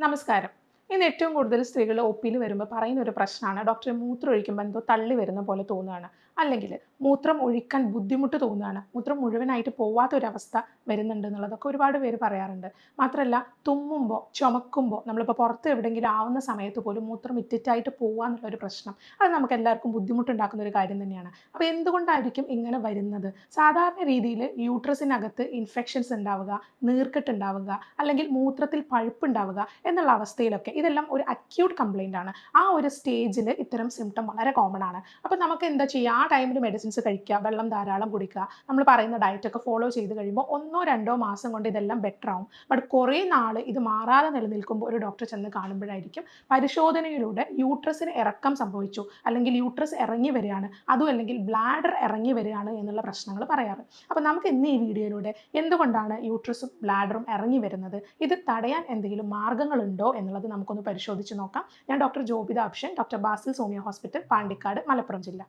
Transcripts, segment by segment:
നമസ്കാരം. ഇന്ന് ഏറ്റവും കൂടുതൽ സ്ത്രീകൾ ഒ പിയിൽ വരുമ്പോൾ പറയുന്ന ഒരു പ്രശ്നമാണ്. ഡോക്ടറെ മൂത്രം ഒഴിക്കുമ്പോൾ എന്തോ തള്ളി വരുന്ന പോലെ തോന്നുകയാണ്. അല്ലെങ്കിൽ മൂത്രം ഒഴിക്കാൻ ബുദ്ധിമുട്ട് തോന്നുകയാണ്. മൂത്രം മുഴുവനായിട്ട് പോവാത്തൊരവസ്ഥ വരുന്നുണ്ട് എന്നുള്ളതൊക്കെ ഒരുപാട് പേര് പറയാറുണ്ട്. മാത്രമല്ല തുമ്മുമ്പോൾ ചുമക്കുമ്പോൾ നമ്മളിപ്പോൾ പുറത്ത് എവിടെയെങ്കിലും ആവുന്ന സമയത്ത് പോലും മൂത്രം ഇറ്റിറ്റായിട്ട് പോവുക എന്നുള്ളൊരു പ്രശ്നം. അത് നമുക്ക് എല്ലാവർക്കും ബുദ്ധിമുട്ടുണ്ടാക്കുന്ന ഒരു കാര്യം തന്നെയാണ്. അപ്പോൾ എന്തുകൊണ്ടായിരിക്കും ഇങ്ങനെ വരുന്നത്? സാധാരണ രീതിയിൽ യൂട്രസിനകത്ത് ഇൻഫെക്ഷൻസ് ഉണ്ടാവുക നീർക്കെട്ട് ഉണ്ടാവുക അല്ലെങ്കിൽ മൂത്രത്തിൽ പഴുപ്പ് ഉണ്ടാവുക എന്നുള്ള അവസ്ഥയിലൊക്കെ ഇതെല്ലാം ഒരു അക്യൂട്ട് കംപ്ലൈന്റ് ആണ്. ആ ഒരു സ്റ്റേജിൽ ഇത്തരം സിംറ്റം വളരെ കോമൺ ആണ്. അപ്പോൾ നമുക്ക് എന്താ ചെയ്യുക ആ ടൈമിൽ മെഡിസിൻസ് കഴിക്കുക വെള്ളം ധാരാളം കുടിക്കുക നമ്മൾ പറയുന്ന ഡയറ്റൊക്കെ ഫോളോ ചെയ്ത് കഴിയുമ്പോൾ ഒന്നോ രണ്ടോ മാസം കൊണ്ട് ഇതെല്ലാം ബെറ്റർ ആവും. ബട്ട് കുറേ നാൾ ഇത് മാറാതെ നിലനിൽക്കുമ്പോൾ ഒരു ഡോക്ടർ ചെന്ന് കാണുമ്പോഴായിരിക്കും പരിശോധനയിലൂടെ യൂട്രസിന് ഇറക്കം സംഭവിച്ചു. അല്ലെങ്കിൽ യൂട്രസ് ഇറങ്ങി വരികയാണ്. അതും അല്ലെങ്കിൽ ബ്ലാഡർ ഇറങ്ങി വരികയാണ് എന്നുള്ള പ്രശ്നങ്ങൾ പറയാറ്. അപ്പോൾ നമുക്ക് ഇന്ന് ഈ വീഡിയോയിലൂടെ എന്തുകൊണ്ടാണ് യൂട്രസും ബ്ലാഡറും ഇറങ്ങി വരുന്നത്? ഇത് തടയാൻ എന്തെങ്കിലും മാർഗങ്ങളുണ്ടോ എന്നുള്ളത് നമുക്കൊന്ന് പരിശോധിച്ച് നോക്കാം. ഞാൻ doctor Jobitha അപ്ഷൻ doctor Basil Somiya hospital Pandikkad Malappuram ജില്ല.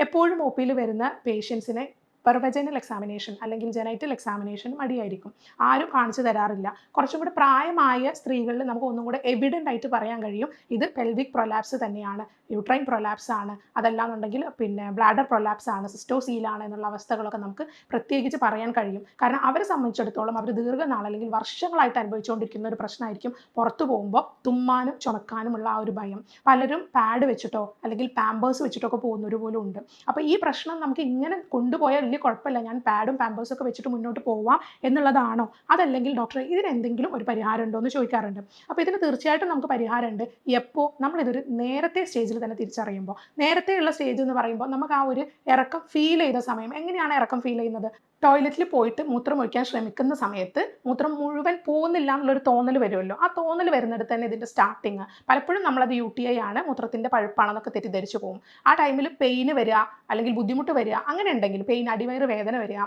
എപ്പോഴും ഒ പിയിൽ വരുന്ന പേഷ്യൻസിനെ പെർവജനൽ എക്സാമിനേഷൻ അല്ലെങ്കിൽ ജനൈറ്റൽ എക്സാമിനേഷൻ മടിയായിരിക്കും. ആരും കാണിച്ചു തരാറില്ല. കുറച്ചും കൂടെ പ്രായമായ സ്ത്രീകളിൽ നമുക്ക് ഒന്നും കൂടെ എവിഡന്റ് ആയിട്ട് പറയാൻ കഴിയും. ഇത് പെൽവിക് പ്രൊലാപ്സ് തന്നെയാണ്. യൂട്രൈൻ പ്രൊലാപ്സ് ആണ്. അതല്ലാന്നുണ്ടെങ്കിൽ പിന്നെ ബ്ലാഡർ പ്രൊലാപ്സ് ആണ്. സിസ്റ്റോസീലാണ് എന്നുള്ള അവസ്ഥകളൊക്കെ നമുക്ക് പ്രത്യേകിച്ച് പറയാൻ കഴിയും. കാരണം അവരെ സംബന്ധിച്ചിടത്തോളം അവർ ദീർഘനാൾ അല്ലെങ്കിൽ വർഷങ്ങളായിട്ട് അനുഭവിച്ചുകൊണ്ടിരിക്കുന്ന ഒരു പ്രശ്നമായിരിക്കും. പുറത്തു പോകുമ്പോൾ തുമ്മാനും ചുമക്കാനുമുള്ള ആ ഒരു ഭയം. പലരും പാഡ് വെച്ചിട്ടോ അല്ലെങ്കിൽ പാമ്പേഴ്സ് വെച്ചിട്ടോ ഒക്കെ പോകുന്നവർ പോലും ഉണ്ട്. അപ്പോൾ ഈ പ്രശ്നം നമുക്ക് ഇങ്ങനെ കൊണ്ടുപോയാൽ വലിയ കുഴപ്പമില്ല. ഞാൻ പാഡും പാമ്പേഴ്സും ഒക്കെ വെച്ചിട്ട് മുന്നോട്ട് പോവാം എന്നുള്ളതാണോ? അതല്ലെങ്കിൽ ഡോക്ടറെ ഇതിന് എന്തെങ്കിലും ഒരു പരിഹാരം ഉണ്ടോ എന്ന് ചോദിക്കാറുണ്ട്. അപ്പോൾ ഇതിന് തീർച്ചയായിട്ടും നമുക്ക് പരിഹാരമുണ്ട്. എപ്പോൾ നമ്മളിതൊരു നേരത്തെ സ്റ്റേജിൽ തന്നെ തിരിച്ചറിയുമ്പോൾ നേരത്തെയുള്ള സ്റ്റേജ് എന്ന് പറയുമ്പോൾ നമുക്ക് ആ ഒരു ഇറക്കം ഫീൽ ചെയ്ത സമയം എങ്ങനെയാണ് ഇറക്കം ഫീൽ ചെയ്യുന്നത്? ടോയ്ലറ്റിൽ പോയിട്ട് മൂത്രം ഒഴിക്കാൻ ശ്രമിക്കുന്ന സമയത്ത് മൂത്രം മുഴുവൻ പോകുന്നില്ല എന്നുള്ളൊരു തോന്നൽ വരുമല്ലോ. ആ തോന്നൽ വരുന്നിടത്ത് തന്നെ ഇതിന്റെ സ്റ്റാർട്ടിങ് പലപ്പോഴും നമ്മളത് യു ടി ഐ ആണ് മൂത്രത്തിന്റെ പഴുപ്പാണെന്നൊക്കെ തെറ്റിദ്ധരിച്ചു പോകും. ആ ടൈമിൽ പെയിന് വരിക അല്ലെങ്കിൽ ബുദ്ധിമുട്ട് വരിക അങ്ങനെ ഉണ്ടെങ്കിൽ പെയിൻ അടിവയറ് വേദന വരിക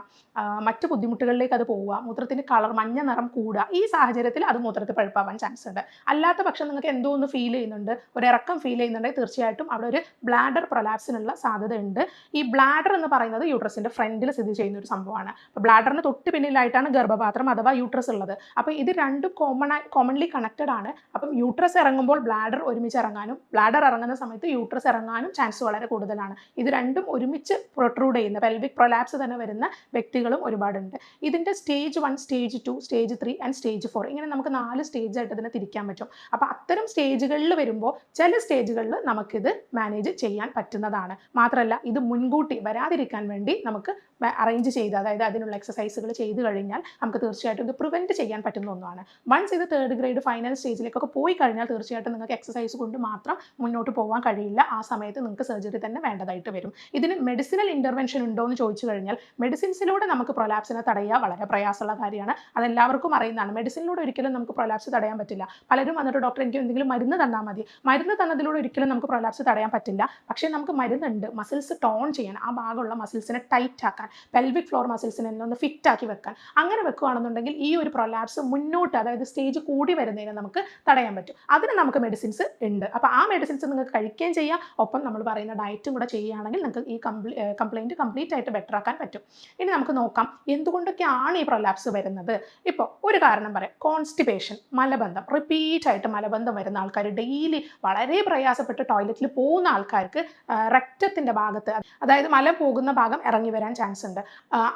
മറ്റു ബുദ്ധിമുട്ടുകളിലേക്ക് അത് പോവുക മൂത്രത്തിന്റെ കളർ മഞ്ഞ നിറം കൂടുക ഈ സാഹചര്യത്തിൽ അത് മൂത്രത്തിൽ പഴുപ്പാവാൻ ചാൻസ് ഉണ്ട്. അല്ലാത്ത പക്ഷം നിങ്ങൾക്ക് എന്തോ ഒന്ന് ഫീൽ ചെയ്യുന്നുണ്ട് ഒരു ഇറക്കം ഫീൽ ചെയ്യുന്നുണ്ടെങ്കിൽ തീർച്ചയായിട്ടും അവിടെ ഒരു ബ്ലാഡർ പ്രൊലാപ്സിനുള്ള സാധ്യതയുണ്ട്. ഈ ബ്ലാഡർ എന്ന് പറയുന്നത് യൂട്രസിന്റെ ഫ്രണ്ടിൽ സ്ഥിതി ചെയ്യുന്ന ഒരു സംഭവമാണ്. അപ്പോൾ ബ്ലാഡറിന് തൊട്ട് പിന്നിലായിട്ടാണ് ഗർഭപാത്രം അഥവാ യൂട്രസ് ഉള്ളത്. അപ്പോൾ ഇത് രണ്ടും കോമൺ കോമൺലി കണക്റ്റഡ് ആണ്. അപ്പം യൂട്രസ് ഇറങ്ങുമ്പോൾ ബ്ലാഡർ ഒരുമിച്ച് ഇറങ്ങാനും ബ്ലാഡർ ഇറങ്ങുന്ന സമയത്ത് യൂട്രസ് ഇറങ്ങാനും ചാൻസ് വളരെ കൂടുതലാണ്. ഇത് രണ്ടും ഒരുമിച്ച് പ്രൊട്രൂഡ് ചെയ്യുന്ന പെൽവിക് പ്രൊലാപ്സ് തന്നെ വരുന്ന വ്യക്തികളും ഒരുപാടുണ്ട്. ഇതിന്റെ stage one stage two stage three and stage four ഇങ്ങനെ നമുക്ക് നാല് സ്റ്റേജ് ആയിട്ട് ഇതിനെ തിരിക്കാൻ പറ്റും. അപ്പോൾ അത്തരം സ്റ്റേജുകളിൽ വരുമ്പോൾ ചില സ്റ്റേജുകളിൽ നമുക്കിത് മാനേജ് ചെയ്യാൻ പറ്റുന്നതാണ്. മാത്രമല്ല ഇത് മുൻകൂട്ടി വരാതിരിക്കാൻ വേണ്ടി നമുക്ക് അറേഞ്ച് ചെയ്ത് അതായത് അതിനുള്ള എക്സസൈസുകൾ ചെയ്തു കഴിഞ്ഞാൽ നമുക്ക് തീർച്ചയായിട്ടും ഇത് പ്രിവെന്റ് ചെയ്യാൻ പറ്റുന്ന ഒന്നാണ്. വൺസ് ഇത് തേർഡ് ഗ്രേഡ് ഫൈനൽ സ്റ്റേജിലേക്കൊക്കെ പോയി കഴിഞ്ഞാൽ തീർച്ചയായിട്ടും നിങ്ങൾക്ക് എക്സസൈസ് കൊണ്ട് മാത്രം മുന്നോട്ട് പോകാൻ കഴിയില്ല. ആ സമയത്ത് നിങ്ങൾക്ക് സർജറി തന്നെ വേണ്ടതായിട്ട് വരും. ഇതിന് മെഡിസിനൽ ഇന്റർവെൻഷൻ ഉണ്ടോ എന്ന് ചോദിച്ചു കഴിഞ്ഞാൽ മെഡിസിൻസിലൂടെ നമുക്ക് പ്രൊലാപ്സിനെ തടയുക വളരെ പ്രയാസമുള്ള കാര്യമാണ്. അതെല്ലാവർക്കും അറിയുന്നതാണ്. മെഡിസിനിലൂടെ ഒരിക്കലും നമുക്ക് പ്രൊലാപ്സ് തടയാൻ പറ്റില്ല. പലരും വന്നിട്ട് ഡോക്ടർ എനിക്ക് എന്തെങ്കിലും മരുന്ന് തന്നാൽ മതി. മരുന്ന് തന്നതിലൂടെ ഒരിക്കലും നമുക്ക് പ്രൊലാപ്സ് തടയാൻ പറ്റില്ല. പക്ഷേ നമുക്ക് മരുന്നുണ്ട്. മസിൽസ് ടോൺ ചെയ്യാൻ ആ ഭാഗമുള്ള മസിൽസിനെ ടൈറ്റ് ആക്കാൻ. പെൽവിക് ഫ്ലോർ മസിൽസിനെ ഒന്ന് ഫിറ്റ് ആക്കി വെക്കാൻ. അങ്ങനെ വെക്കുകയാണെന്നുണ്ടെങ്കിൽ ഈ ഒരു പ്രൊലാപ്സ് മുന്നോട്ട് അതായത് സ്റ്റേജ് കൂടി വരുന്നതിനെ നമുക്ക് തടയാൻ പറ്റും. അതിന് നമുക്ക് മെഡിസിൻസ് ഉണ്ട്. അപ്പോൾ ആ മെഡിസിൻസ് നിങ്ങൾക്ക് കഴിക്കുകയും ചെയ്യാം. ഒപ്പം നമ്മൾ പറയുന്ന ഡയറ്റും കൂടെ ചെയ്യുകയാണെങ്കിൽ നിങ്ങൾക്ക് ഈ കംപ്ലീ കംപ്ലയിന്റ് കംപ്ലീറ്റ് ആയിട്ട് ബെറ്റർ ആക്കാൻ പറ്റും. ഇനി നമുക്ക് നോക്കാം എന്തുകൊണ്ടൊക്കെയാണ് ഈ പ്രൊലാപ്സ് വരുന്നത്? ഇപ്പോൾ ഒരു കാരണം പറയാം. കോൺസ്റ്റിപ്പേഷൻ മലബന്ധം. റിപ്പീറ്റ് ആയിട്ട് മലബന്ധം വരുന്ന ആൾക്കാർ ഡെയിലി വളരെ പ്രയാസപ്പെട്ട് ടോയ്ലറ്റിൽ പോകുന്ന ആൾക്കാർക്ക് റക്റ്റത്തിന്റെ ഭാഗത്ത് അതായത് മല പോകുന്ന ഭാഗം ഇറങ്ങി വരാൻ ചാൻസ് ഉണ്ട്.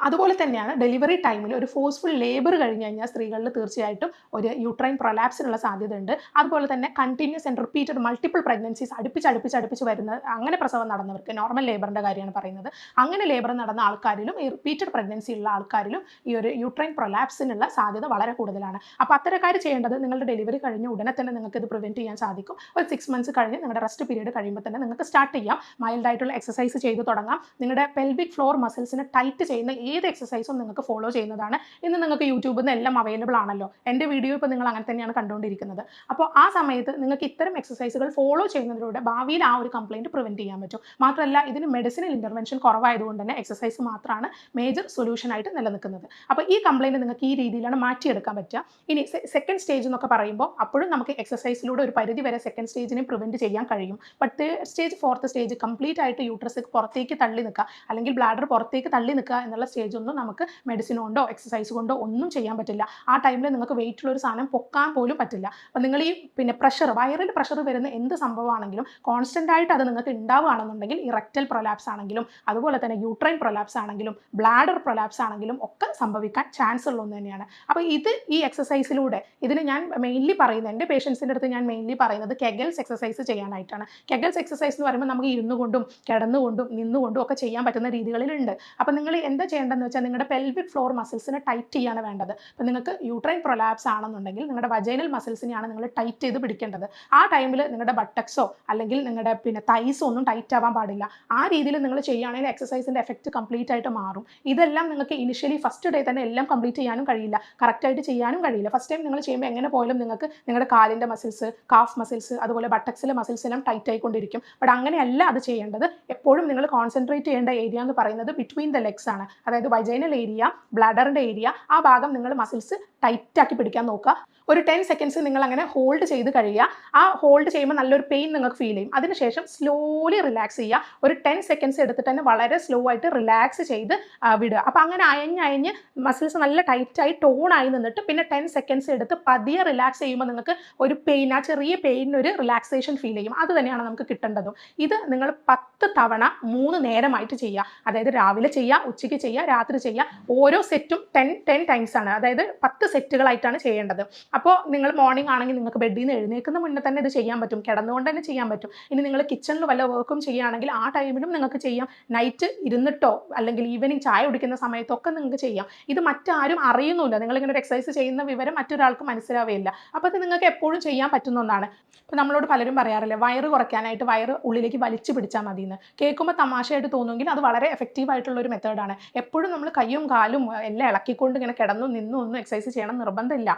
അതുപോലെ തന്നെയാണ് ഡെലിവറി ടൈമിൽ ഒരു ഫോഴ്സ്ഫുൾ ലേബർ കഴിഞ്ഞ് കഴിഞ്ഞാൽ സ്ത്രീകളിൽ തീർച്ചയായിട്ടും ഒരു യൂട്രൈൻ പ്രൊലാപ്സിനുള്ള സാധ്യത ഉണ്ട് അതുപോലെ തന്നെ continuous and repeated multiple pregnancies അടുപ്പിച്ച് അടുപ്പിച്ച് അടുപ്പിച്ച് വരുന്ന അങ്ങനെ പ്രസവം നടന്നവർക്ക് നോർമൽ ലേബറിന്റെ കാര്യമാണ് പറയുന്നത്. അങ്ങനെ ലേബർ നടന്ന ആൾക്കാരിലും ഈ റിപ്പീറ്റഡ് പ്രഗ്നൻസി ഉള്ള ആൾക്കാരിലും ഈ ഒരു യൂട്രൈൻ പ്രൊലാപ്സിനുള്ള സാധ്യത വളരെ കൂടുതലാണ്. അപ്പോൾ അത്തരക്കാർ ചെയ്യേണ്ടത് നിങ്ങളുടെ ഡെലിവറി കഴിഞ്ഞ ഉടനെ തന്നെ നിങ്ങൾക്ക് ഇത് പ്രിവെന്റ് ചെയ്യാൻ സാധിക്കും. ഒരു സിക്സ് മന്ത്സ് കഴിഞ്ഞ് നിങ്ങളുടെ റെസ്റ്റ് പീരീഡ് കഴിയുമ്പോൾ തന്നെ നിങ്ങൾക്ക് സ്റ്റാർട്ട് ചെയ്യാം. മൈൽഡായിട്ടുള്ള എക്സസൈസ് ചെയ്ത് തുടങ്ങാം. നിങ്ങളുടെ പെൽവിക് ഫ്ലോർ മസിൽസിനെ ടൈറ്റ് ചെയ്യുന്ന ഏത് എക്സസൈസും നിങ്ങൾക്ക് ഫോളോ ചെയ്യുന്നതാണ്. ഇന്ന് നിങ്ങൾക്ക് യൂട്യൂബിൽ നിന്ന് എല്ലാം അവൈലബിൾ ആണല്ലോ. എന്റെ വീഡിയോ ഇപ്പോൾ നിങ്ങൾ അങ്ങനെ തന്നെയാണ് കണ്ടുകൊണ്ടിരിക്കുന്നത്. അപ്പോൾ ആ സമയത്ത് നിങ്ങൾക്ക് ഇത്തരം എക്സസൈസുകൾ ഫോളോ ചെയ്യുന്നതിലൂടെ ഭാവിയിൽ ആ ഒരു കംപ്ലയിന്റ് പ്രിവെന്റ് ചെയ്യാൻ പറ്റും. മാത്രമല്ല ഇതിന് മെഡിസിനൽ ഇന്റർവെൻഷൻ കുറവായതുകൊണ്ട് തന്നെ എക്സസൈസ് മാത്രമാണ് മേജർ സൊല്യൂഷനായിട്ട് നിലനിൽക്കുന്നത്. അപ്പോൾ ഈ കംപ്ലയിന്റ് നിങ്ങൾക്ക് ഈ രീതിയിലാണ് മാറ്റിയെടുക്കാൻ പറ്റുക. ഇനി സെക്കൻഡ് സ്റ്റേജ് എന്നൊക്കെ പറയുമ്പോൾ അപ്പോഴും നമുക്ക് എക്സസൈസിലൂടെ ഒരു പരിധി വരെ സെക്കൻഡ് സ്റ്റേജിനെ പ്രിവെന്റ് ചെയ്യാൻ കഴിയും. But third stage fourth stage complete ആയിട്ട് യൂട്രസ് പുറത്തേക്ക് തള്ളി നിൽക്കുക. അല്ലെങ്കിൽ ബ്ലാഡർ പുറത്തേക്ക് തള്ളി നിൽക്കുക എന്നുള്ള സ്റ്റേജ് ഒന്നും നമുക്ക് മെഡിസിൻ കൊണ്ടോ എക്സസൈസ് കൊണ്ടോ ഒന്നും ചെയ്യാൻ പറ്റില്ല. ആ ടൈമിൽ നിങ്ങൾക്ക് വെയിറ്റ് ഉള്ള ഒരു സാധനം പൊക്കാൻ പോലും പറ്റില്ല. അപ്പം നിങ്ങൾ ഈ പിന്നെ പ്രഷർ വയറിൽ പ്രഷർ വരുന്ന എന്ത് സംഭവമാണെങ്കിലും കോൺസ്റ്റന്റ് ആയിട്ട് അത് നിങ്ങൾക്ക് ഉണ്ടാവുകയാണെന്നുണ്ടെങ്കിൽ ഇറക്റ്റൽ പ്രൊലാപ്സ് ആണെങ്കിലും അതുപോലെ തന്നെ യൂട്രൈൻ പ്രൊലാപ്സ് ആണെങ്കിലും ബ്ലാഡർ പ്രൊലാപ്സ് ആണെങ്കിലും ഒക്കെ സംഭവിക്കാൻ ചാൻസ് ഉള്ള ഒന്ന് തന്നെയാണ്. അപ്പോൾ ഇത് ഈ എക്സസൈസിലൂടെ ഇതിന് ഞാൻ മെയിൻലി പറയുന്നത് എന്റെ പേഷ്യൻസിന്റെ അടുത്ത് ഞാൻ മെയിൻലി പറയുന്നത് കെഗൽസ് എക്സസൈസ് ചെയ്യാനായിട്ടാണ്. കെഗൽസ് എക്സസൈസ് എന്ന് പറയുമ്പോൾ നമുക്ക് ഇരുന്നുകൊണ്ടും കിടന്നുകൊണ്ടും നിന്നുകൊണ്ടും ഒക്കെ ചെയ്യാൻ പറ്റുന്ന രീതികളിലുണ്ട്. നിങ്ങൾ എന്താ ചെയ്യേണ്ടതെന്ന് വെച്ചാൽ നിങ്ങളുടെ പെൽവിക് ഫ്ലോർ മസിൽസിനെ ടൈറ്റ് ചെയ്യാണ് വേണ്ടത്. അപ്പോൾ നിങ്ങൾക്ക് യൂട്രൈൻ പ്രൊലാപ്സ് ആണെന്നുണ്ടെങ്കിൽ നിങ്ങളുടെ വജൈനൽ മസിൽസിനെയാണ് നിങ്ങൾ ടൈറ്റ് ചെയ്ത് പിടിക്കേണ്ടത്. ആ ടൈമിൽ നിങ്ങളുടെ ബട്ടക്സോ അല്ലെങ്കിൽ നിങ്ങളുടെ പിന്നെ തൈസോ ഒന്നും ടൈറ്റ് ആവാൻ പാടില്ല. ആ രീതിയിൽ നിങ്ങൾ ചെയ്യുകയാണെങ്കിൽ എക്സസൈസിന്റെ എഫക്റ്റ് കംപ്ലീറ്റ് ആയിട്ട് മാറും. ഇതെല്ലാം നിങ്ങൾക്ക് ഇനിഷ്യലി ഫസ്റ്റ് ഡേ തന്നെ എല്ലാം കംപ്ലീറ്റ് ചെയ്യാനും കഴിയില്ല. കറക്റ്റായിട്ട് ചെയ്യാനും കഴിയില്ല. ഫസ്റ്റ് ടൈം നിങ്ങൾ ചെയ്യുമ്പോൾ എങ്ങനെ പോയാലും നിങ്ങൾക്ക് നിങ്ങളുടെ കാലിന്റെ മസിൽസ് കാഫ് മസിൽസ് അതുപോലെ ബട്ടക്സിലെ മസിൽസ് എല്ലാം ടൈറ്റ് ആയിക്കൊണ്ടിരിക്കും. ബട്ട് അങ്ങനെയല്ല അത് ചെയ്യേണ്ടത്. എപ്പോഴും നിങ്ങൾ കോൺസെൻട്രേറ്റ് ചെയ്യേണ്ട ഏരിയ എന്ന് പറയുന്നത് ബിറ്റ്വീൻ ദ ലെഗ്സ് ആണ്. അതായത് വൈജൈനൽ ഏരിയ ബ്ലാഡറിന്റെ ഏരിയ ആ ഭാഗം നിങ്ങൾ മസിൽസ് ടൈറ്റ് ആക്കി പിടിക്കാൻ നോക്കുക. ഒരു ടെൻ സെക്കൻഡ്സ് നിങ്ങൾ അങ്ങനെ ഹോൾഡ് ചെയ്ത് കഴിയുക. ആ ഹോൾഡ് ചെയ്യുമ്പോൾ നല്ലൊരു പെയിൻ നിങ്ങൾക്ക് ഫീൽ ചെയ്യും. അതിനുശേഷം സ്ലോലി റിലാക്സ് ചെയ്യുക. ഒരു ടെൻ സെക്കൻഡ്സ് എടുത്തിട്ട് തന്നെ വളരെ സ്ലോ ആയിട്ട് റിലാക്സ് ചെയ്ത് വിടുക. അപ്പോൾ അങ്ങനെ അയഞ്ഞ് അയഞ്ഞ് മസിൽസ് നല്ല ടൈറ്റായി ടോണായി നിന്നിട്ട് പിന്നെ ടെൻ സെക്കൻഡ്സ് എടുത്ത് പതിയെ റിലാക്സ് ചെയ്യുമ്പോൾ നിങ്ങൾക്ക് ഒരു പെയിൻ ആ ചെറിയ പെയിനൊരു റിലാക്സേഷൻ ഫീൽ ചെയ്യും. അത് തന്നെയാണ് നമുക്ക് കിട്ടേണ്ടതും. ഇത് നിങ്ങൾ പത്ത് തവണ മൂന്ന് നേരമായിട്ട് ചെയ്യുക. അതായത് രാവിലെ ചെയ്യുക ഉച്ചയ്ക്ക് ചെയ്യുക രാത്രി ചെയ്യുക. ഓരോ സെറ്റും ടെൻ ടെൻ ടൈംസ് ആണ്. അതായത് പത്ത് സെറ്റുകളായിട്ടാണ് ചെയ്യേണ്ടത്. അപ്പോൾ നിങ്ങൾ മോർണിംഗ് ആണെങ്കിൽ നിങ്ങൾക്ക് ബെഡിൽ നിന്ന് എഴുന്നേൽക്കുന്ന മുന്നേ തന്നെ ഇത് ചെയ്യാൻ പറ്റും. കിടന്നുകൊണ്ട് തന്നെ ചെയ്യാൻ പറ്റും. ഇനി നിങ്ങൾ കിച്ചണിൽ വല്ല വർക്കും ചെയ്യുകയാണെങ്കിൽ ആ ടൈമിലും നിങ്ങൾക്ക് ചെയ്യാം. നൈറ്റ് ഇരുന്നിട്ടോ അല്ലെങ്കിൽ ഈവനിങ് ചായ കുടിക്കുന്ന സമയത്തൊക്കെ നിങ്ങൾക്ക് ചെയ്യാം. ഇത് മറ്റാരും അറിയുന്നില്ല നിങ്ങളിങ്ങനെ ഒരു എക്സസൈസ് ചെയ്യുന്ന വിവരം മറ്റൊരാൾക്ക് മനസ്സിലാവുകയില്ല അപ്പോൾ അത് നിങ്ങൾക്ക് എപ്പോഴും ചെയ്യാൻ പറ്റുന്ന ഒന്നാണ്. ഇപ്പോൾ നമ്മളോട് പലരും പറയാറില്ലേ വയറ് കുറയ്ക്കാനായിട്ട് വയറ് ഉള്ളിലേക്ക് വലിച്ചു പിടിച്ചാൽ മതി എന്ന് കേൾക്കുമ്പോൾ തമാശയായിട്ട് തോന്നുമെങ്കിൽ അത് വളരെ എഫക്റ്റീവ് ആയിട്ടുള്ള ഒരു മെത്തേഡാണ് എപ്പോഴും നമ്മൾ കയ്യും കാലും എല്ലാം ഇളക്കിക്കൊണ്ട് ഇങ്ങനെ കിടന്നു നിന്നും ഒന്നും എക്സസൈസ് ചെയ്യണം നിർബന്ധമില്ല.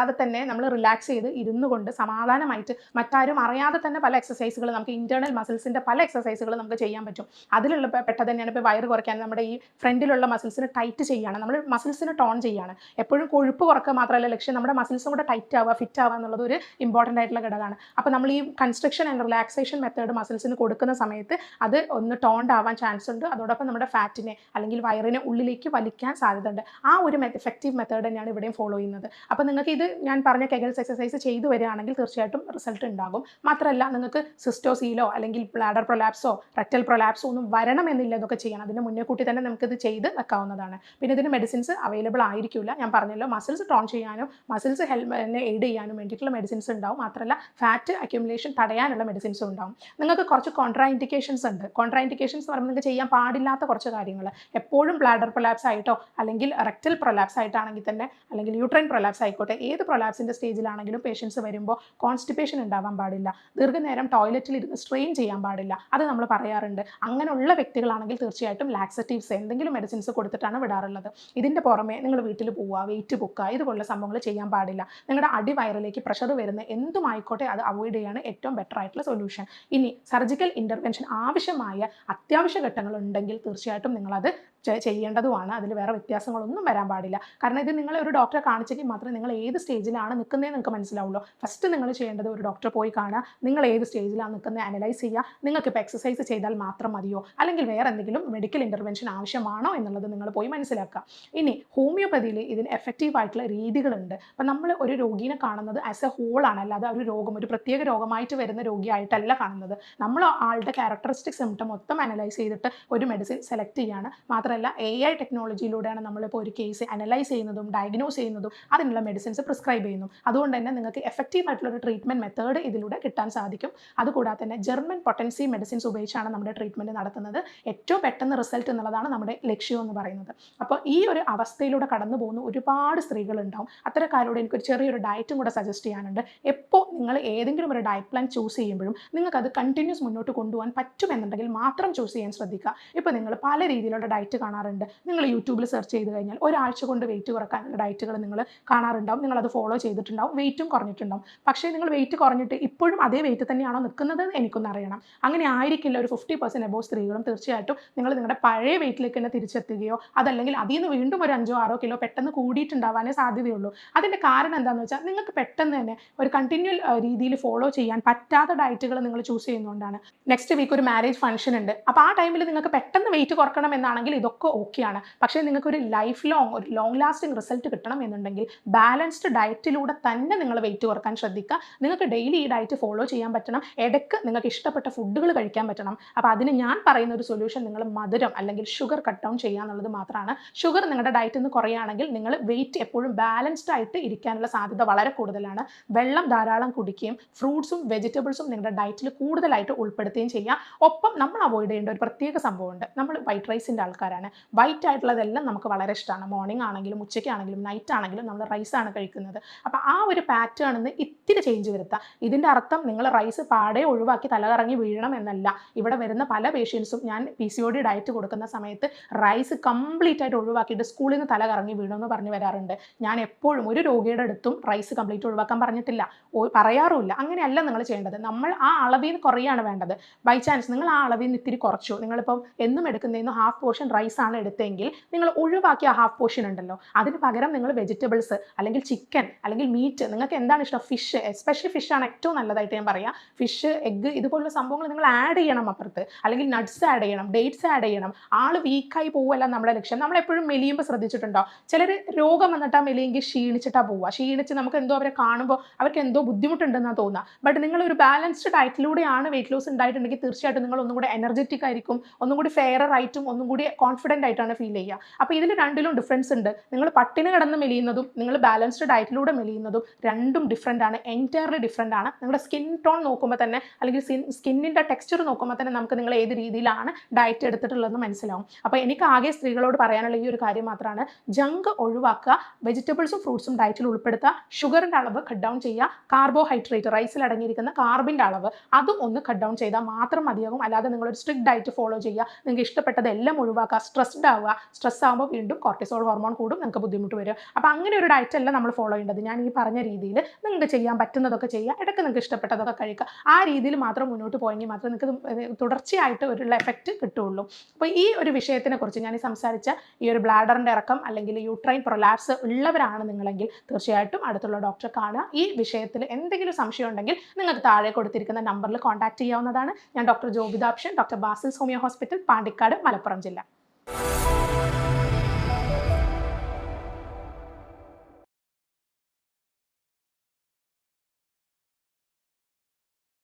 നമുക്കല്ലാതെ തന്നെ നമ്മൾ റിലാക്സ് ചെയ്ത് ഇരുന്നു കൊണ്ട് സമാധാനമായിട്ട് മറ്റാരും അറിയാതെ തന്നെ പല എക്സസൈസുകൾ നമുക്ക് ഇന്റേണൽ മസിൽസിന്റെ പല എക്സസൈസുകൾ നമുക്ക് ചെയ്യാൻ പറ്റും. അതിലുള്ള പെട്ടത് തന്നെയാണ് ഇപ്പോൾ വയറ് കുറയ്ക്കാൻ നമ്മുടെ ഈ ഫ്രണ്ടിലുള്ള മസിൽസിന് ടൈറ്റ് ചെയ്യാണ്. നമ്മൾ മസിൽസിന് ടോൺ ചെയ്യാണ്. എപ്പോഴും കൊഴുപ്പ് കുറക്കുക മാത്രമല്ല ലക്ഷ്യം നമ്മുടെ മസിൽസും കൂടെ ടൈറ്റ് ആവുക ഫിറ്റ് ആവുക എന്നുള്ളത് ഒരു ഇമ്പോർട്ടന്റ് ആയിട്ടുള്ള ഘടകമാണ്. അപ്പോൾ നമ്മൾ ഈ കൺസ്ട്രക്ഷൻ ആൻഡ് റിലാക്സേഷൻ മെത്തേഡ് മസിൽസിന് കൊടുക്കുന്ന സമയത്ത് അത് ഒന്ന് ടോൺഡ് ആവാൻ ചാൻസ് ഉണ്ട്. അതോടൊപ്പം നമ്മുടെ ഫാറ്റിനെ അല്ലെങ്കിൽ വയറിനെ ഉള്ളിലേക്ക് വലിക്കാൻ സാധ്യതയുണ്ട്. ആ ഒരു എഫക്റ്റീവ് മെത്തേഡ് തന്നെയാണ് ഇവിടെയും ഫോളോ ചെയ്യുന്നത്. അപ്പോൾ നിങ്ങൾക്ക് ഇത് ഞാൻ പറഞ്ഞ കെഗൽസ് എക്സസൈസ് ചെയ്തു വരികയാണെങ്കിൽ തീർച്ചയായിട്ടും റിസൾട്ട് ഉണ്ടാകും. മാത്രമല്ല നിങ്ങൾക്ക് സിസ്റ്റോസീലോ അല്ലെങ്കിൽ ബ്ലാഡർ പ്രൊലാപ്സോ റെക്ടൽ പ്രൊലാപ്സോ ഒന്നും വരണമെന്നില്ല ഇതൊക്കെ ചെയ്യണം അതിന് മുന്നേ കൂട്ടി തന്നെ ഇത് ചെയ്ത് വെക്കാവുന്നതാണ്. പിന്നെ ഇതിന് മെഡിസിൻസ് അവൈലബിൾ ആയിരിക്കില്ല. ഞാൻ പറഞ്ഞല്ലോ മസിൽസ് ടോൺ ചെയ്യാനും മസിൽസ് ഹെൽപ്പിനെ എയ്ഡ് ചെയ്യാനും വേണ്ടിയിട്ടുള്ള മെഡിസിൻസ് ഉണ്ടാവും. മാത്രമല്ല ഫാറ്റ് അക്യുമുലേഷൻ തടയാനുള്ള മെഡിസിൻസും ഉണ്ടാവും. നിങ്ങൾക്ക് കുറച്ച് കോൺട്രാ ഇൻഡിക്കേഷൻസ് ഉണ്ട്. കോൺട്രാ ഇൻഡിക്കേഷൻസ് പറയുമ്പോൾ നിങ്ങൾക്ക് ചെയ്യാൻ പാടില്ലാത്ത കുറച്ച് കാര്യങ്ങൾ. എപ്പോഴും ബ്ലാഡർ പ്രൊലാപ്സ് ആയിട്ടോ അല്ലെങ്കിൽ റെക്ടൽ പ്രൊലാപ്സ് ആയിട്ടാണെങ്കിൽ തന്നെ അല്ലെങ്കിൽ യൂട്രൈൻ പ്രൊലാപ്സ് ആയിക്കോട്ടെ ഏത് പ്രൊലാപ്സിന്റെ സ്റ്റേജിലാണെങ്കിലും പേഷ്യൻസ് വരുമ്പോൾ കോൺസ്റ്റിപ്പേഷൻ ഉണ്ടാവാൻ പാടില്ല. ദീർഘനേരം ടോയ്ലറ്റിൽ ഇരുന്ന് സ്ട്രെയിൻ ചെയ്യാൻ പാടില്ല. അത് നമ്മൾ പറയാറുണ്ട്. അങ്ങനെയുള്ള വ്യക്തികളാണെങ്കിൽ തീർച്ചയായിട്ടും ലാക്സറ്റീവ്സ് എന്തെങ്കിലും മെഡിസിൻസ് കൊടുത്തിട്ടാണ് വിടാറുള്ളത്. ഇതിന്റെ പുറമെ നിങ്ങൾ വീട്ടിൽ പോവുക വെയിറ്റ് പൊക്കുക ഇതുപോലുള്ള സംഭവങ്ങൾ ചെയ്യാൻ പാടില്ല. നിങ്ങളുടെ അടിവയറിലേക്ക് പ്രഷർ വരുന്ന എന്തുമായിക്കോട്ടെ അത് അവോയ്ഡ് ചെയ്യാണ് ഏറ്റവും ബെറ്റർ ആയിട്ടുള്ള സൊല്യൂഷൻ ഇനി സർജിക്കൽ ഇന്റർവെൻഷൻ ആവശ്യമായ അത്യാവശ്യ ഘട്ടങ്ങൾ ഉണ്ടെങ്കിൽ തീർച്ചയായിട്ടും നിങ്ങളത് ചെയ്യേണ്ടതുമാണ്. അതിൽ വേറെ വ്യത്യാസങ്ങളൊന്നും വരാൻ പാടില്ല. കാരണം ഇത് നിങ്ങൾ ഒരു ഡോക്ടറെ കാണിച്ചെങ്കിൽ മാത്രമേ നിങ്ങൾ ഏത് സ്റ്റേജിലാണ് നിൽക്കുന്നതെന്ന് നിങ്ങൾക്ക് മനസ്സിലാവുള്ളൂ. ഫസ്റ്റ് നിങ്ങൾ ചെയ്യേണ്ടത് ഒരു ഡോക്ടറെ പോയി കാണുക. നിങ്ങൾ ഏത് സ്റ്റേജിലാണ് നിൽക്കുന്നത് അനലൈസ് ചെയ്യുക. നിങ്ങൾക്ക് ഇപ്പോൾ എക്സസൈസ് ചെയ്താൽ മാത്രം മതിയോ? അല്ലെങ്കിൽ വേറെ എന്തെങ്കിലും മെഡിക്കൽ ഇന്റർവെൻഷൻ ആവശ്യമാണോ എന്നുള്ളത് നിങ്ങൾ പോയി മനസ്സിലാക്കുക. ഇനി ഹോമിയോപ്പതിയിൽ ഇതിന് എഫക്റ്റീവ് ആയിട്ടുള്ള രീതികളുണ്ട്. അപ്പം നമ്മൾ ഒരു രോഗീനെ കാണുന്നത് ആസ് എ ഹോളാണ് അല്ലാതെ ഒരു രോഗം ഒരു പ്രത്യേക രോഗമായിട്ട് വരുന്ന രോഗിയായിട്ടല്ല കാണുന്നത്. നമ്മൾ ആളുടെ ക്യാരക്ടറിസ്റ്റിക് സിംറ്റം മൊത്തം അനലൈസ് ചെയ്തിട്ട് ഒരു മെഡിസിൻ സെലക്ട് ചെയ്യാണ്. മാത്രമല്ല എ ഐ ടെക്നോളജിയിലൂടെയാണ് നമ്മളിപ്പോൾ ഒരു കേസ് അനലൈസ് ചെയ്യുന്നതും ഡയഗ്നോസ് ചെയ്യുന്നതും അതിനുള്ള മെഡിസിൻസ് പ്രിസ്ക്രൈബ് ചെയ്യുന്നു. അതുകൊണ്ട് തന്നെ നിങ്ങൾക്ക് എഫക്റ്റീവ് ആയിട്ടുള്ള ഒരു ട്രീറ്റ്മെന്റ് മെത്തേഡ് ഇതിലൂടെ കിട്ടാൻ സാധിക്കും. അതുകൂടാതെ തന്നെ ജർമ്മൻ പൊട്ടൻസി മെഡിസിൻസ് ഉപയോഗിച്ചാണ് നമ്മുടെ ട്രീറ്റ്മെന്റ് നടത്തുന്നത്. ഏറ്റവും പെട്ടെന്ന് റിസൾട്ട് എന്നുള്ളതാണ് നമ്മുടെ ലക്ഷ്യം എന്ന് പറയുന്നത്. അപ്പോൾ ഈ ഒരു അവസ്ഥയിലൂടെ കടന്നു പോകുന്ന ഒരുപാട് സ്ത്രീകളുണ്ടാവും. അത്തരക്കാരോട് എനിക്കൊരു ചെറിയൊരു ഡയറ്റും കൂടെ സജസ്റ്റ് ചെയ്യാനുണ്ട്. എപ്പോൾ നിങ്ങൾ ഏതെങ്കിലും ഒരു ഡയറ്റ് പ്ലാൻ ചൂസ് ചെയ്യുമ്പോഴും നിങ്ങൾക്ക് അത് കണ്ടിന്യൂസ് മുന്നോട്ട് കൊണ്ടുപോകാൻ പറ്റുമെന്നുണ്ടെങ്കിൽ മാത്രം ചൂസ് ചെയ്യാൻ ശ്രദ്ധിക്കുക. ഇപ്പോൾ നിങ്ങൾ പല രീതിയിലുള്ള ഡയറ്റ് കാണാറുണ്ട്. നിങ്ങൾ യൂട്യൂബിൽ സെർച്ച് ചെയ്ത് കഴിഞ്ഞാൽ ഒരാഴ്ച കൊണ്ട് വെയിറ്റ് കുറക്കാനുള്ള ഡയറ്റുകൾ നിങ്ങൾ കാണാറുണ്ടാവും. നിങ്ങൾ അത് ഫോളോ ചെയ്തിട്ടുണ്ടാവും. വെയിറ്റും കുറഞ്ഞിട്ടുണ്ടാവും. പക്ഷേ നിങ്ങൾ വെയിറ്റ് കുറഞ്ഞിട്ട് ഇപ്പോഴും അതേ വെയിറ്റ് തന്നെയാണോ നിൽക്കുന്നത് എനിക്കൊന്ന് അറിയണം. അങ്ങനെ ആയിരിക്കില്ല ഒരു ഫിഫ്റ്റി പെർസെന്റ് എബോ സ്ത്രീകളും തീർച്ചയായിട്ടും നിങ്ങൾ നിങ്ങളുടെ പഴയ വെയിറ്റിലേക്ക് തന്നെ തിരിച്ചെത്തുകയോ അതല്ലെങ്കിൽ അതിൽ നിന്ന് വീണ്ടും ഒരു അഞ്ചോ ആറോ കിലോ പെട്ടെന്ന് കൂടിയിട്ടുണ്ടാവാനേ സാധ്യതയുള്ളൂ. അതിന്റെ കാരണം എന്താണെന്ന് വെച്ചാൽ നിങ്ങൾക്ക് പെട്ടെന്ന് തന്നെ ഒരു കണ്ടിന്യൂ രീതിയിൽ ഫോളോ ചെയ്യാൻ പറ്റാത്ത ഡയറ്റുകൾ നിങ്ങൾ ചൂസ് ചെയ്യുന്നതുകൊണ്ടാണ് നെക്സ്റ്റ് വീക്ക് ഒരു മാരേജ് ഫംഗ്ഷൻ ഉണ്ട്. അപ്പോൾ ആ ടൈമിൽ നിങ്ങൾക്ക് പെട്ടെന്ന് വെയിറ്റ് കുറക്കണം എന്നാണെങ്കിൽ ഇതൊക്കെ ഇതൊക്കെ ഓക്കെയാണ് പക്ഷേ നിങ്ങൾക്ക് ഒരു ലൈഫ് ലോങ് ഒരു ലോങ് ലാസ്റ്റിംഗ് റിസൾട്ട് കിട്ടണം എന്നുണ്ടെങ്കിൽ ബാലൻസ്ഡ് ഡയറ്റിലൂടെ തന്നെ നിങ്ങൾ വെയിറ്റ് കുറയ്ക്കാൻ ശ്രദ്ധിക്കുക. നിങ്ങൾക്ക് ഡെയിലി ഈ ഡയറ്റ് ഫോളോ ചെയ്യാൻ പറ്റണം. ഇടയ്ക്ക് നിങ്ങൾക്ക് ഇഷ്ടപ്പെട്ട ഫുഡുകൾ കഴിക്കാൻ പറ്റണം. അപ്പോൾ അതിന് ഞാൻ പറയുന്ന ഒരു സൊല്യൂഷൻ നിങ്ങൾ മധുരം അല്ലെങ്കിൽ ഷുഗർ കട്ട് ഡൗൺ ചെയ്യുക എന്നുള്ളത് മാത്രമാണ്. ഷുഗർ നിങ്ങളുടെ ഡയറ്റിൽ നിന്ന് കുറയുകയാണെങ്കിൽ നിങ്ങൾ വെയിറ്റ് എപ്പോഴും ബാലൻസ്ഡ് ആയിട്ട് ഇരിക്കാനുള്ള സാധ്യത വളരെ കൂടുതലാണ്. വെള്ളം ധാരാളം കുടിക്കുകയും ഫ്രൂട്ട്സും വെജിറ്റബിൾസും നിങ്ങളുടെ ഡയറ്റിൽ കൂടുതലായിട്ട് ഉൾപ്പെടുത്തുകയും ചെയ്യുക. ഒപ്പം നമ്മൾ അവോയ്ഡ് ചെയ്യേണ്ട ഒരു പ്രത്യേക സംഭവമുണ്ട്. നമ്മൾ വൈറ്റ് റൈസിന്റെ ആൾക്കാരാണ്. വൈറ്റ് ആയിട്ടുള്ളതെല്ലാം നമുക്ക് വളരെ ഇഷ്ടമാണ് മോർണിംഗ് ആണെങ്കിലും ഉച്ചയ്ക്കാണെങ്കിലും നൈറ്റ് ആണെങ്കിലും നമ്മൾ റൈസ് ആണ് കഴിക്കുന്നത്. അപ്പോൾ ആ ഒരു പാറ്റേണിന്ന് ഇത്തിരി ചേഞ്ച് വരുത്താം. ഇതിന്റെ അർത്ഥം നിങ്ങൾ റൈസ് പാടെ ഒഴിവാക്കി തലകറങ്ങി വീഴണം എന്നല്ല. ഇവിടെ വരുന്ന പല പേഷ്യൻസും ഞാൻ P C O D diet കൊടുക്കുന്ന സമയത്ത് റൈസ് കംപ്ലീറ്റ് ആയിട്ട് ഒഴിവാക്കിയിട്ട് സ്കൂളിൽ നിന്ന് തലകറങ്ങി വീണമെന്ന് പറഞ്ഞു വരാറുണ്ട്. ഞാൻ എപ്പോഴും ഒരു രോഗിയുടെ അടുത്തും റൈസ് കംപ്ലീറ്റ് ഒഴിവാക്കാൻ പറഞ്ഞിട്ടില്ല. പറയാറുമില്ല. അങ്ങനെയല്ല നിങ്ങൾ ചെയ്യേണ്ടത്. നമ്മൾ ആ അളവിൽ നിന്ന് കുറയാണ് വേണ്ടത്. ബൈ ചാൻസ് നിങ്ങൾ ആ അളവിൽ നിന്ന് ഇത്തിരി കുറച്ചു. നിങ്ങളിപ്പം എന്നും എടുക്കുന്നതിന് ഹാഫ് പോർഷൻ റൈസ് ആണ് എടുത്തതെങ്കിൽ നിങ്ങൾ ഒഴിവാക്കിയ ഹാഫ് പോർഷൻ ഉണ്ടല്ലോ. അതിന് പകരം നിങ്ങൾ വെജിറ്റബിൾസ് അല്ലെങ്കിൽ ചിക്കൻ അല്ലെങ്കിൽ മീറ്റ് നിങ്ങൾക്ക് എന്താണ് ഇഷ്ടം? ഫിഷ് എസ്പെഷ്യലി ഫിഷ് ആണ് ഏറ്റവും നല്ലതായിട്ട് ഞാൻ പറയാം. ഫിഷ് എഗ്ഗ് ഇതുപോലുള്ള സംഭവങ്ങൾ നിങ്ങൾ ആഡ് ചെയ്യണം അപ്പുറത്ത്. അല്ലെങ്കിൽ നട്ട്സ് ആഡ് ചെയ്യണം ഡേറ്റ്സ് ആഡ് ചെയ്യണം. ആൾ വീക്കായി പോവല്ല നമ്മുടെ ലക്ഷ്യം. നമ്മൾ എപ്പോഴും മെലിയുമ്പോൾ ശ്രദ്ധിച്ചിട്ടുണ്ടോ? ചിലർ രോഗം വന്നിട്ടാ മെലിയെങ്കിൽ ക്ഷീണിച്ചിട്ടാ പോവുക. ക്ഷീണിച്ച് നമുക്ക് എന്തോ അവരെ കാണുമ്പോൾ അവർക്ക് എന്തോ ബുദ്ധിമുട്ടുണ്ടെന്നാണ് തോന്നുക. ബട്ട് നിങ്ങൾ ഒരു ബാലൻസ്ഡ് ഡയറ്റിലൂടെയാണ് വെയിറ്റ് ലോസ് ഉണ്ടായിട്ടുണ്ടെങ്കിൽ തീർച്ചയായിട്ടും നിങ്ങൾ ഒന്നും കൂടി എനർജറ്റിക് ആയിരിക്കും ഒന്നും കൂടി ഫെയറർ ആയിട്ടും ഒന്നും കൂടി കോൺഫിഡന്റ് ആയിട്ടാണ് ഫീൽ ചെയ്യുക. അപ്പോൾ ഇതിൽ രണ്ടിലും ഡിഫറൻസ് ഉണ്ട്. നിങ്ങൾ പട്ടിന് കിടന്ന് മെലിയുന്നതും നിങ്ങൾ ബാലൻസ്ഡ് ഡയറ്റിലൂടെ മെലിയുന്നതും രണ്ടും ഡിഫറെന്റ് ആണ്. എന്റയർലി ഡിഫറെന്റ് ആണ്. നിങ്ങളുടെ സ്കിൻ ടോൺ നോക്കുമ്പോൾ തന്നെ അല്ലെങ്കിൽ സ്കിന്നിന്റെ ടെക്സ്ചർ നോക്കുമ്പോൾ തന്നെ നമുക്ക് നിങ്ങൾ ഏത് രീതിയിലാണ് ഡയറ്റ് എടുത്തിട്ടുള്ളതെന്ന് മനസ്സിലാവും. അപ്പോൾ എനിക്ക് ആകെ സ്ത്രീകളോട് പറയാനുള്ള ഈ ഒരു കാര്യം മാത്രമാണ്. ജങ്ക് ഒഴിവാക്കുക വെജിറ്റബിൾസും ഫ്രൂട്ട്സും ഡയറ്റിൽ ഉൾപ്പെടുത്തുക ഷുഗറിന്റെ അളവ് കട്ട് ഡൗൺ ചെയ്യുക കാർബോഹൈഡ്രേറ്റ് റൈസിൽ അടങ്ങിയിരിക്കുന്ന കാർബിന്റെ അളവ് അതും ഒന്ന് കട്ട് ഡൗൺ ചെയ്താൽ മാത്രം മതിയാകും. അല്ലാതെ നിങ്ങളൊരു സ്ട്രിക്ട് ഡയറ്റ് ഫോളോ ചെയ്യുക. നിങ്ങൾക്ക് ഇഷ്ടപ്പെട്ടതെല്ലാം ഒഴിവാക്കുക. സ്ട്രെസ്ഡ് ആവുക സ്ട്രെസ് ആകുമ്പോൾ വീണ്ടും കോർട്ടിസോൾ ഹോർമോൺ കൂടും നിങ്ങൾക്ക് ബുദ്ധിമുട്ട് വരും. അപ്പോൾ അങ്ങനെ ഒരു ഡയറ്റ് അല്ല നമ്മൾ ഫോളോ ചെയ്യേണ്ടത്. ഞാൻ ഈ പറഞ്ഞ രീതിയിൽ നിങ്ങൾക്ക് ചെയ്യാൻ പറ്റുന്നതൊക്കെ ചെയ്യുക ഇടയ്ക്ക് നിങ്ങൾക്ക് ഇഷ്ടപ്പെട്ടതൊക്കെ കഴിക്കുക. ആ രീതിയിൽ മാത്രം മുന്നോട്ട് പോയെങ്കിൽ മാത്രം നിങ്ങൾക്ക് തുടർച്ചയായിട്ട് ഒരു എഫക്റ്റ് കിട്ടുള്ളൂ അപ്പോൾ ഈ ഒരു വിഷയത്തിനെ കുറിച്ച് ഞാൻ സംസാരിച്ച ഈ ഒരു ബ്ലാഡറിന്റെ ഇറക്കം അല്ലെങ്കിൽ യൂട്രൈൻ പ്രൊലാപ്സ് ഉള്ളവരാണ് നിങ്ങളെങ്കിൽ തീർച്ചയായിട്ടും അടുത്തുള്ള ഡോക്ടറെ കാണുക. ഈ വിഷയത്തിൽ എന്തെങ്കിലും സംശയം ഉണ്ടെങ്കിൽ നിങ്ങൾക്ക് താഴെ കൊടുത്തിരിക്കുന്ന നമ്പറിൽ കോൺടാക്ട് ചെയ്യാവുന്നതാണ്. ഞാൻ doctor ജോബിതാപ്ഷൻ doctor Basil's homeo hospital Pandikkad Malappuram ജില്ല.